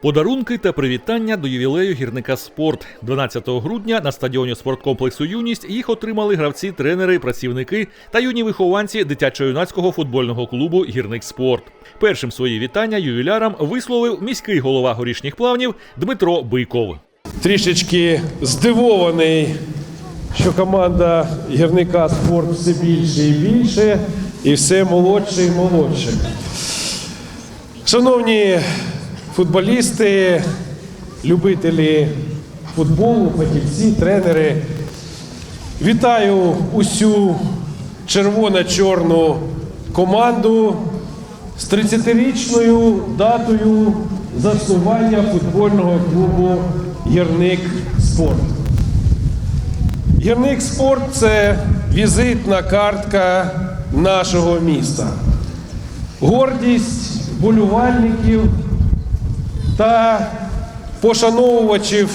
Подарунки та привітання до ювілею гірника спорт. 12 грудня на стадіоні спорткомплексу Юність їх отримали гравці, тренери, працівники та юні вихованці дитячо-юнацького футбольного клубу Гірник спорт. Першим свої вітання ювілярам висловив міський голова горішніх плавнів Дмитро Биков. трішечки здивований, що команда гірника спорт все більше і більше, і все молодше і молодше. Шановні футболісти, любителі футболу, фахівці, тренери, вітаю усю червоно-чорну команду з 30-річною датою заснування футбольного клубу Гірник Спорт. Гірник Спорт це візитна картка нашого міста. Гордість болівальників та пошановувачів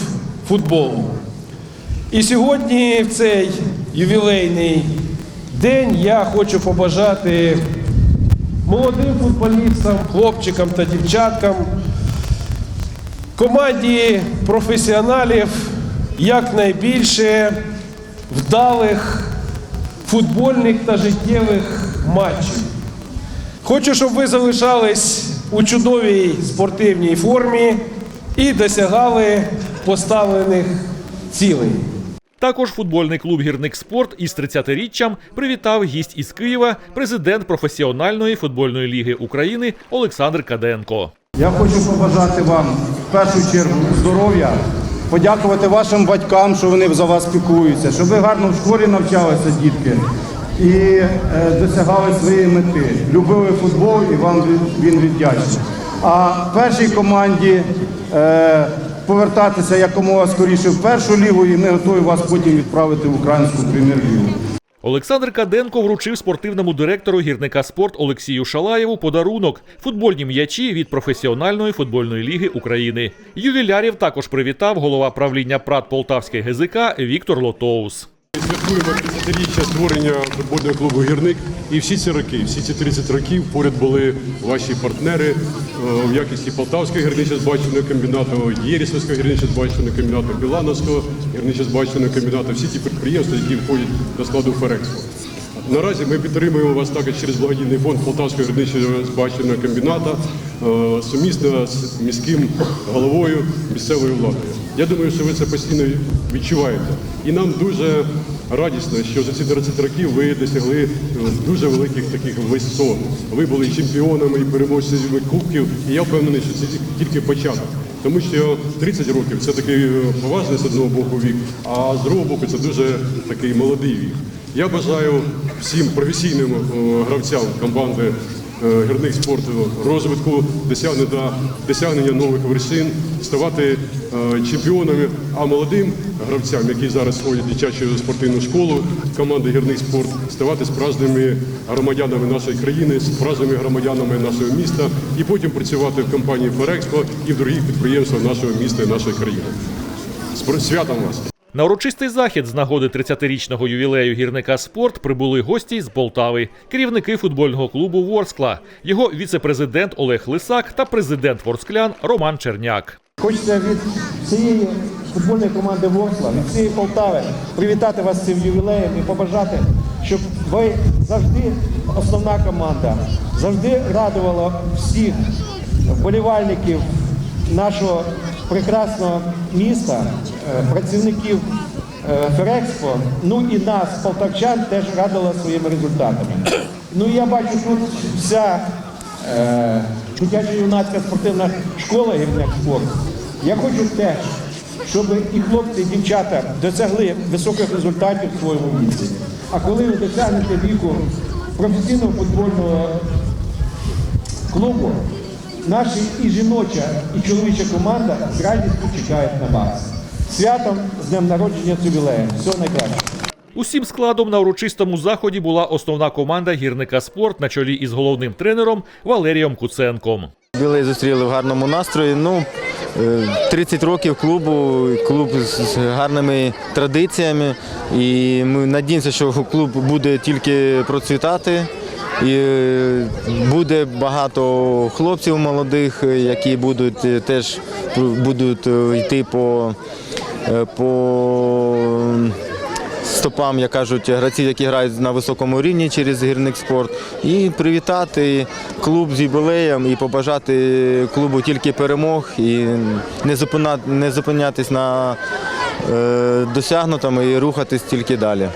футболу. І сьогодні, в цей ювілейний день, я хочу побажати молодим футболістам, хлопчикам та дівчаткам, команді професіоналів якнайбільше вдалих футбольних та життєвих матчів. Хочу, щоб ви залишались у чудовій спортивній формі і досягали поставлених цілей. Також футбольний клуб Гірник спорт із 30-річчям привітав гість із Києва, президент професіональної футбольної ліги України Олександр Каденко. Я хочу побажати вам в першу чергу здоров'я, подякувати вашим батькам, що вони за вас піклуються, щоб ви гарно в школі навчалися, дітки, і е, досягали своєї мети. Любили футбол і вам він віддячний. А першій команді е, повертатися якомога скоріше в першу лігу, і ми готові вас потім відправити в українську прем'єр-лігу. Олександр Каденко вручив спортивному директору гірника спорт Олексію Шалаєву подарунок футбольні м'ячі від професіональної футбольної ліги України. Ювілярів також привітав голова правління ПРАТ Полтавський ГЗК Віктор Лотоус. Святкуємо 50-річчя створення футбольного клубу Гірник. І всі ці роки, всі ці 30 років поряд були ваші партнери е, в якості Полтавського гірничо-збаченого комбінату, Єрісовського гірничо-збаченого комбінату, Білановського гірничо-збаченого комбінату, всі ті підприємства, які входять до складу Ферекспо. Наразі ми підтримуємо вас також через благодійний фонд Полтавського гірничого збаченого комбіната е, сумісно з міським головою місцевою владою. Я думаю, що ви це постійно відчуваєте. І нам дуже радісно, що за ці 30 років ви досягли е, дуже великих таких висот. Ви були чемпіонами і переможцями кубків, і я впевнений, що це тільки початок. Тому що 30 років це такий е, поважний з одного боку вік, а з другого боку це дуже такий молодий вік. Я бажаю всім професійним е, гравцям команди гірник спорту розвитку, досягнення, досягнення нових вершин, ставати е, чемпіонами, а молодим гравцям, які зараз ходять дитячу спортивну школу команди гірник спорт, ставати справжніми громадянами нашої країни, справжніми громадянами нашого міста і потім працювати в компанії Ферекспо і в других підприємствах нашого міста і нашої країни. З святом вас! На урочистий захід з нагоди 30-річного ювілею гірника спорт прибули гості з Полтави, керівники футбольного клубу Ворскла, його віце-президент Олег Лисак та президент Ворсклян Роман Черняк. Хочеться від всієї футбольної команди Ворскла, від всієї Полтави привітати вас цим ювілеєм і побажати, щоб ви завжди основна команда, завжди радувала всіх вболівальників нашого прекрасного міста, працівників е, Ферекспо, ну і нас, полтавчан, теж радила своїми результатами. Ну і я бачу тут вся е, дитячо-юнацька спортивна школа гірняк спорт. Я хочу теж, щоб і хлопці, і дівчата досягли високих результатів в своєму віці. А коли ви досягнете віку професійного футбольного клубу, наша і жіноча, і чоловіча команда з радістю чекають на вас. Святом з днем народження з ювілеєм. Всього найкращого. Усім складом на урочистому заході була основна команда гірника спорт на чолі із головним тренером Валерієм Куценком. Білий зустріли в гарному настрої. Ну, е, 30 років клубу, клуб з гарними традиціями. І ми надіємося, що клуб буде тільки процвітати. І е, буде багато хлопців молодих, е, які будуть е, теж будуть е, йти по, е, по стопам, як кажуть, гравців, які грають на високому рівні через гірник спорт, і привітати клуб з юбілеєм і побажати клубу тільки перемог і не зупинятись на е, досягнутому і рухатись тільки далі.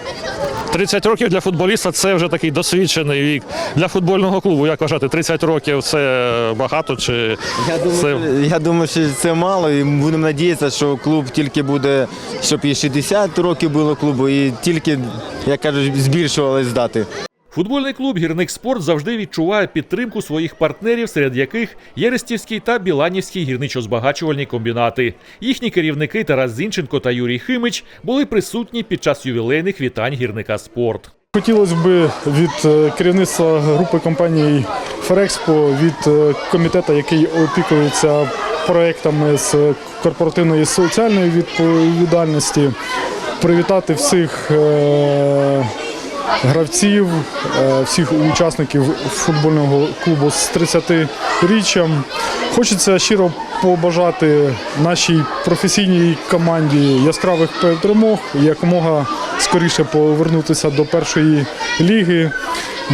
30 років для футболіста це вже такий досвідчений вік. Для футбольного клубу, як вважати, 30 років це багато чи Я думаю, це я думаю, що це мало, і будемо надіятися, що клуб тільки буде, щоб і 60 років було клубу, і тільки, як кажуть, збільшувались дати. Футбольний клуб Гірник Спорт завжди відчуває підтримку своїх партнерів, серед яких є Рестівський та Біланівський гірничо-збагачувальні комбінати. Їхні керівники Тарас Зінченко та Юрій Химич були присутні під час ювілейних вітань гірника спорт. Хотілося б від е, керівництва групи компаній Ферекспо, від е, комітету, який опікується проектами з корпоративної соціальної відповідальності, привітати всіх е, гравців, е, всіх учасників футбольного клубу з 30-річчям. Хочеться щиро побажати нашій професійній команді яскравих перемог, якомога скоріше повернутися до першої ліги.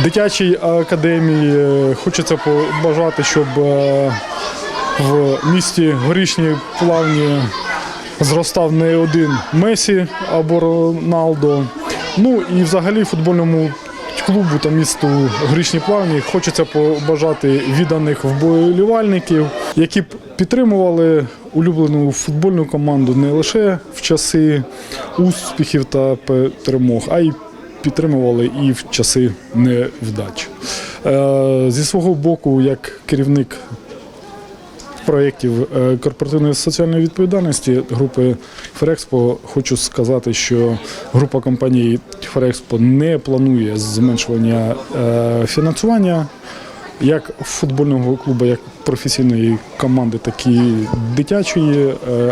Дитячій академії е, хочеться побажати, щоб е, в місті Горішні Плавні зростав не один Месі або Роналдо. Ну і взагалі футбольному клубу та місту Горішні Плавні хочеться побажати відданих вболівальників, які б підтримували улюблену футбольну команду не лише в часи успіхів та перемог, а й підтримували і в часи невдач. Е, Зі свого боку, як керівник проєктів е, корпоративної соціальної відповідальності групи Ферекспо хочу сказати, що група компаній Ферекспо не планує зменшування е, фінансування як футбольного клубу, як професійної команди, так і дитячої е,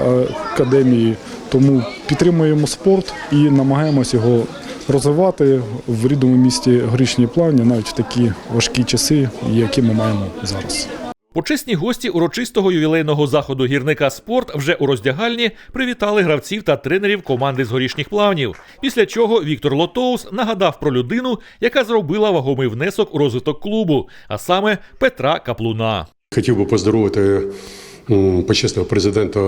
академії. Тому підтримуємо спорт і намагаємось його розвивати в рідному місті Горішні Плавні навіть в такі важкі часи, які ми маємо зараз. Почесні гості урочистого ювілейного заходу гірника спорт вже у роздягальні привітали гравців та тренерів команди з горішніх плавнів. Після чого Віктор Лотоус нагадав про людину, яка зробила вагомий внесок у розвиток клубу, а саме Петра Каплуна. Хотів би поздоровити почесного президента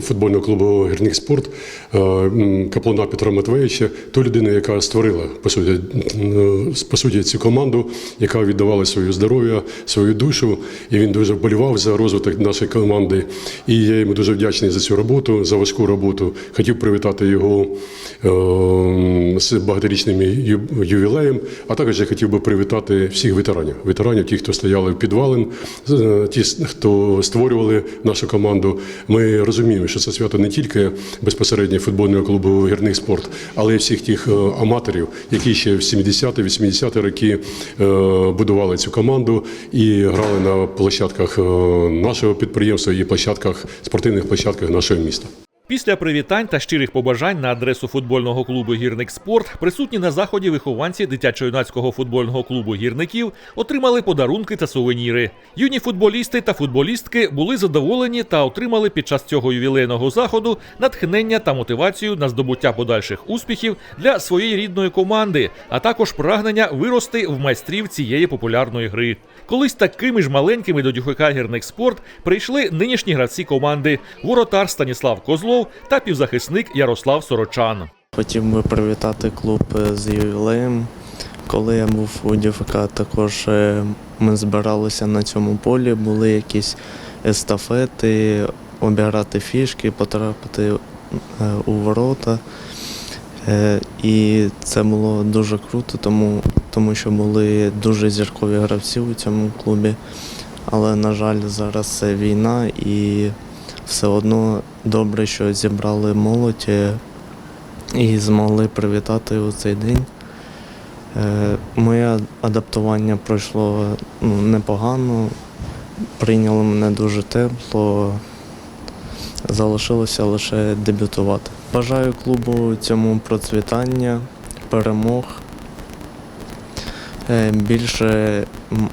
футбольного клубу Гірник Спорт е, Каплуна Петра Матвеєвича, ту людину, яка створила по суті, по суті цю команду, яка віддавала своє здоров'я, свою душу, і він дуже вболівав за розвиток нашої команди. І я йому дуже вдячний за цю роботу, за важку роботу. Хотів привітати його е, з багаторічним ювілеєм, а також я хотів би привітати всіх ветеранів. Ветеранів, ті, хто стояли в підвалин, е, ті, хто створювали нашу команду. Ми розуміємо, що це свято не тільки безпосередньо футбольного клубу Гірник спорт, але й всіх тих е, аматорів, які ще в 70-80-ті роки е, будували цю команду і грали на площадках е, нашого підприємства і площадках спортивних площадках нашого міста. Після привітань та щирих побажань на адресу футбольного клубу Гірник Спорт присутні на заході вихованці дитячо-юнацького футбольного клубу гірників отримали подарунки та сувеніри. Юні футболісти та футболістки були задоволені та отримали під час цього ювілейного заходу натхнення та мотивацію на здобуття подальших успіхів для своєї рідної команди, а також прагнення вирости в майстрів цієї популярної гри. Колись такими ж маленькими до дюхика гірник спорт прийшли нинішні гравці команди воротар Станіслав Козлов та півзахисник Ярослав Сорочан. Хотів би привітати клуб з ювілеєм. Коли я був у ДФК, також е, ми збиралися на цьому полі, були якісь естафети, обіграти фішки, потрапити е, у ворота. Е, І це було дуже круто, тому, тому що були дуже зіркові гравці у цьому клубі. Але, на жаль, зараз це війна і все одно добре, що зібрали молодь е, і змогли привітати у цей день. Е, Моє адаптування пройшло ну, непогано, прийняли мене дуже тепло, залишилося лише дебютувати. Бажаю клубу цьому процвітання, перемог, е, більше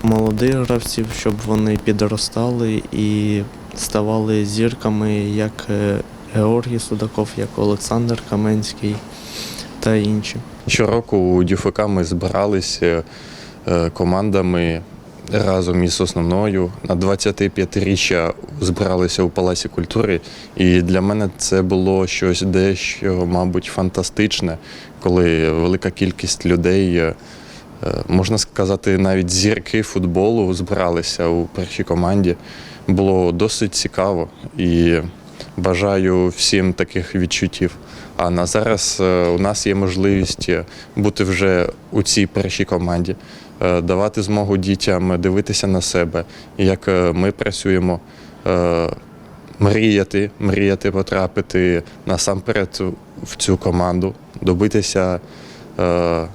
молодих гравців, щоб вони підростали і ставали зірками, як е, Георгій Судаков, як Олександр Каменський та інші. Щороку у ДЮФК ми збиралися е, командами разом із основною. На 25-річчя збиралися у Палаці культури. І для мене це було щось дещо, мабуть, фантастичне, коли велика кількість людей, е, можна сказати, навіть зірки футболу збиралися у першій команді. Було досить цікаво і бажаю всім таких відчуттів. А на зараз е, у нас є можливість е, бути вже у цій першій команді, е, давати змогу дітям дивитися на себе, як е, ми працюємо, е, мріяти, мріяти потрапити насамперед в цю команду, добитися е,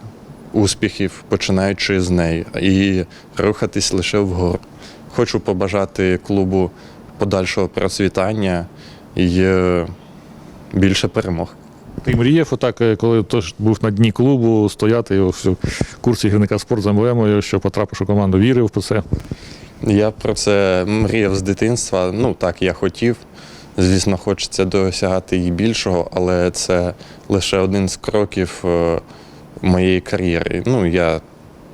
успіхів, починаючи з неї, і рухатись лише вгору. Хочу побажати клубу подальшого процвітання і більше перемог. Ти мріяв отак, е, коли тож був на дні клубу, стояти в курсі гірника спорт з емблемою, що потрапиш у команду, вірив по це. Я про це мріяв з дитинства. Ну так, я хотів. Звісно, хочеться досягати і більшого, але це лише один з кроків е, моєї кар'єри. Ну, я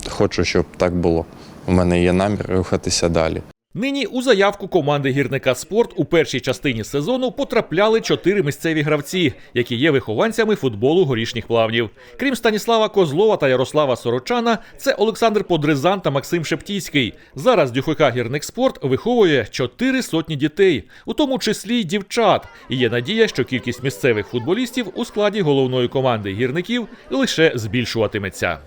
хочу, щоб так було. У мене є намір рухатися далі. Нині у заявку команди гірника спорт у першій частині сезону потрапляли чотири місцеві гравці, які є вихованцями футболу горішніх плавнів. Крім Станіслава Козлова та Ярослава Сорочана, це Олександр Подризан та Максим Шептійський. Зараз ДЮФК гірник спорт виховує чотири сотні дітей, у тому числі й дівчат. І є надія, що кількість місцевих футболістів у складі головної команди гірників лише збільшуватиметься.